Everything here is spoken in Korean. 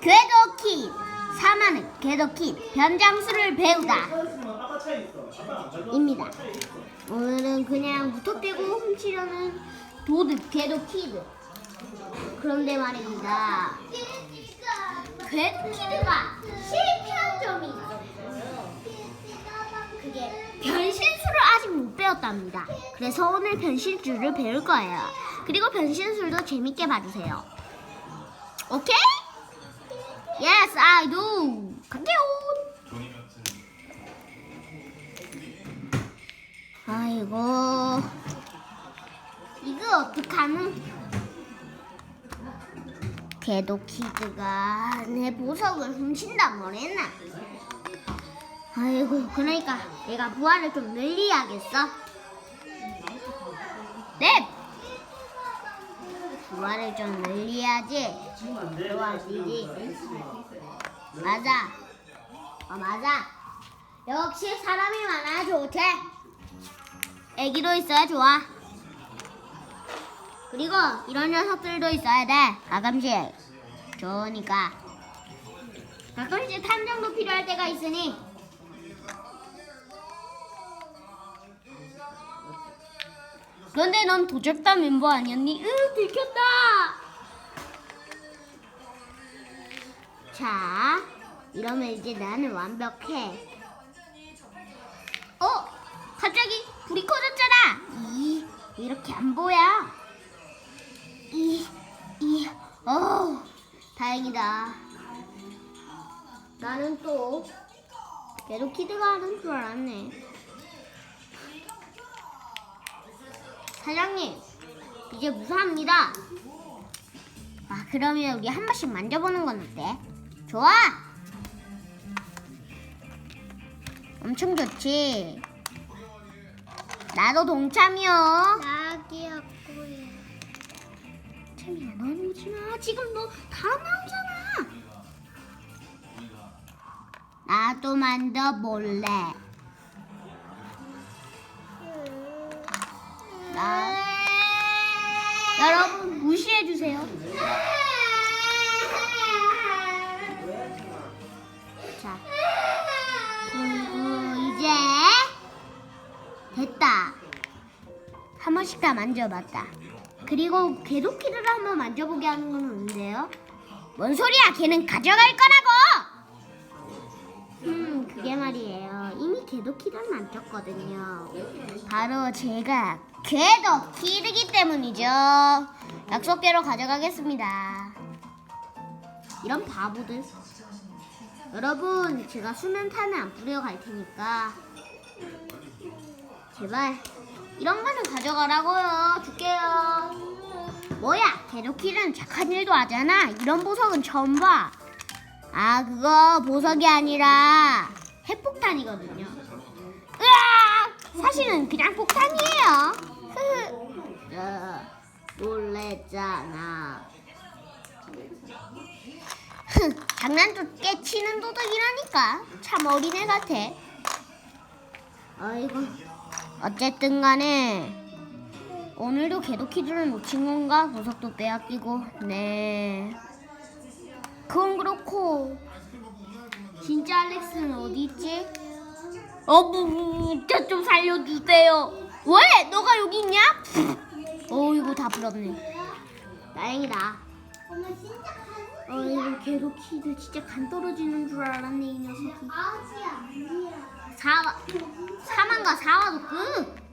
궤도킷 사마는 궤도킷 변장수를 배우다 입니다. 오늘은 그냥 무턱대고 훔치려는 도둑 궤도키드 그런데 말입니다. 궤도키드가 실패한 점이 있어요. 그게 변신술을 아직 못 배웠답니다. 그래서 오늘 변신술을 배울 거예요. 그리고 변신술도 재밌게 봐주세요. 오케이? Yes, I do. 갈게요. 아이고. 이거 어떡하는? 걔도 키드가 내 보석을 훔친다 뭐랬나? 아이고, 그러니까 내가 부활을 좀 늘려야겠어. 네! 부활을 좀 늘려야지. 좋아지지. 맞아. 어, 맞아. 역시 사람이 많아야 좋대. 애기도 있어야 좋아. 그리고 이런 녀석들도 있어야 돼. 가끔씩. 좋으니까. 가끔씩 탐정도 필요할 때가 있으니. 그런데 넌 도적단 멤버 아니었니? 으, 들켰다! 자, 이러면 이제 나는 완벽해. 어? 갑자기 불이 꺼졌잖아. 이, 이렇게 안 보여. 이, 이, 어, 다행이다. 나는 또 계속 키드가 하는 줄 알았네. 사장님, 이제 무사합니다. 아, 그러면 우리 한 번씩 만져보는 건 어때? 좋아! 엄청 좋지? 나도 동참이요. 나기였고요. 참이야, 넌 오지 마. 지금 너 다 나오잖아. 나도 만져볼래. 나, 여러분, 무시해 주세요. 자, 그리고 이제 됐다. 한 번씩 다 만져봤다. 그리고 개도키를 한번 만져보게 하는 건 없는데요? 뭔 소리야? 걔는 가져갈 거라고! 음, 그게 말이에요. 이미 개도키를 만졌거든요. 바로 제가 개도 키르기 때문이죠. 약속대로 가져가겠습니다. 이런 바보들. 여러분, 제가 수면탄을 안 뿌려갈 테니까 제발 이런 거는 가져가라고요. 줄게요. 뭐야? 개도 키는 착한 일도 하잖아. 이런 보석은 처음 봐. 아, 그거 보석이 아니라 핵폭탄이거든요. 으아! 사실은 그냥 폭탄이에요. 흐흐. 어, 놀랬잖아. 흥, 장난도 깨치는 도둑이라니까. 참 어린애 같아. 아이고. 어쨌든 간에 오늘도 개도키들을 놓친 건가? 보석도 빼앗기고 네 그건 그렇고 진짜 알렉스는 어디 있지? 어부 저좀 살려주세요 왜? 너가 여기 있냐? 어이구 다 부럽네 다행이다 진짜 간 어이구 개도키들 진짜 간 떨어지는 줄 알았네 이 녀석이 아지 아니야. 사와 사만과 사와도 끝